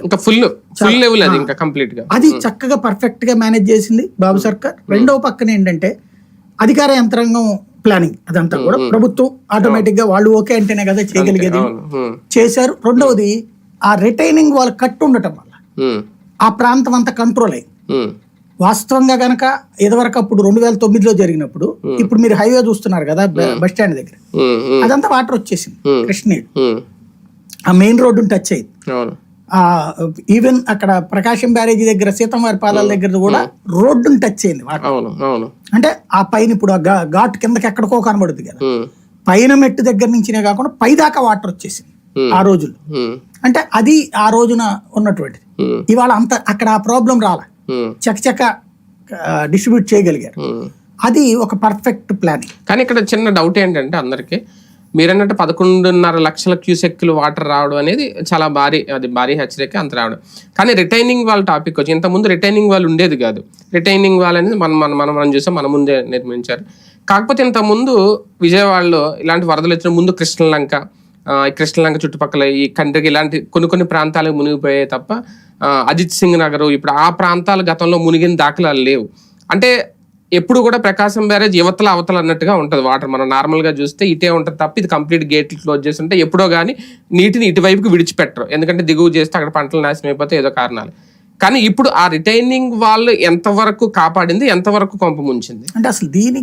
ఇంకా full full level అది ఇంకా కంప్లీట్గా. అది చక్కగా పర్ఫెక్ట్గా మేనేజ్ చేసింది బాబు సర్కార్. రెండవ పక్కన ఏంటంటే అధికార యంత్రాంగం ప్లానింగ్ అదంతా కూడా ప్రభుత్వం ఆటోమేటిక్గా వాళ్ళు ఓకే అంటేనే కదా చేయగలిగేది. చేశారు. రెండవది ఆ రిటైనింగ్ వాళ్ళ కట్టు ఉండటం వల్ల ఆ ప్రాంతం అంతా కంట్రోల్ అయింది వాస్తవంగా గనక ఇదివరకు అప్పుడు రెండు వేల తొమ్మిదిలో జరిగినప్పుడు ఇప్పుడు మీరు హైవే చూస్తున్నారు కదా బస్ స్టాండ్ దగ్గర. అదంతా వాటర్ వచ్చేసింది ఉమ్, ఆ మెయిన్ రోడ్డుని టచ్ అయింది ఈవెన్ అక్కడ ప్రకాశం బ్యారేజీ దగ్గర సీతంవారి పాదాల దగ్గర కూడా రోడ్డుని టచ్ అవును అంటే ఆ పైన ఇప్పుడు ఘాట్ కిందకి ఎక్కడికో కనబడుతుంది కదా. పైన మెట్టు దగ్గర నుంచినే కాకుండా పైదాకా వాటర్ వచ్చేసింది. ఆ రోజుల్లో. అంటే అది ఆ రోజున ఉన్నటువంటిది. ఇవాళ అంత అక్కడ ఆ ప్రాబ్లం రాల. చకచక డిస్ట్రిబ్యూట్ చేయగలిగారు. అది ఒక పర్ఫెక్ట్ ప్లానింగ్ కానీ ఇక్కడ చిన్న డౌట్ ఏంటంటే అందరికి మీరన్నట్టు పదకొండున్నర లక్షల క్యూసెక్లు వాటర్ రావడం అనేది చాలా భారీ అది భారీ హెచ్చరిక అంత రావడం. కానీ రిటైనింగ్ వాళ్ళ టాపిక్ వచ్చి ఇంతకుముందు రిటైనింగ్ వాళ్ళు ఉండేది కాదు. రిటైనింగ్ వాల్ అనేది మనం మనం మనం మనం చూసాం మన ముందే నిర్మించారు. కాకపోతే ఇంతకుముందు విజయవాడలో ఇలాంటి వరదలు వచ్చిన ముందు కృష్ణలంక ఈ కృష్ణలంక చుట్టుపక్కల ఈ కండ్రికి ఇలాంటి కొన్ని కొన్ని ప్రాంతాలకు మునిగిపోయాయి తప్ప అజిత్ సింగ్ నగరు ఇప్పుడు ఆ ప్రాంతాలు గతంలో మునిగిన దాఖలాలు లేవు. అంటే ఎప్పుడు కూడా ప్రకాశం బ్యారేజ్ యువతల అవతల అన్నట్టుగా ఉంటుంది వాటర్. మనం నార్మల్గా చూస్తే ఇటే ఉంటుంది తప్ప ఇది కంప్లీట్ గేట్లు క్లోజ్ చేసి ఉంటే ఎప్పుడో కానీ నీటిని ఇటువైపుకి విడిచిపెట్టరు. ఎందుకంటే దిగువ చేస్తే అక్కడ పంటలు నాశనం అయిపోతే ఏదో కారణాలు. కానీ ఇప్పుడు ఆ రిటైనింగ్ వాళ్ళు ఎంతవరకు కాపాడింది ఎంతవరకు కొంప ముంచింది? అంటే అసలు దీనికి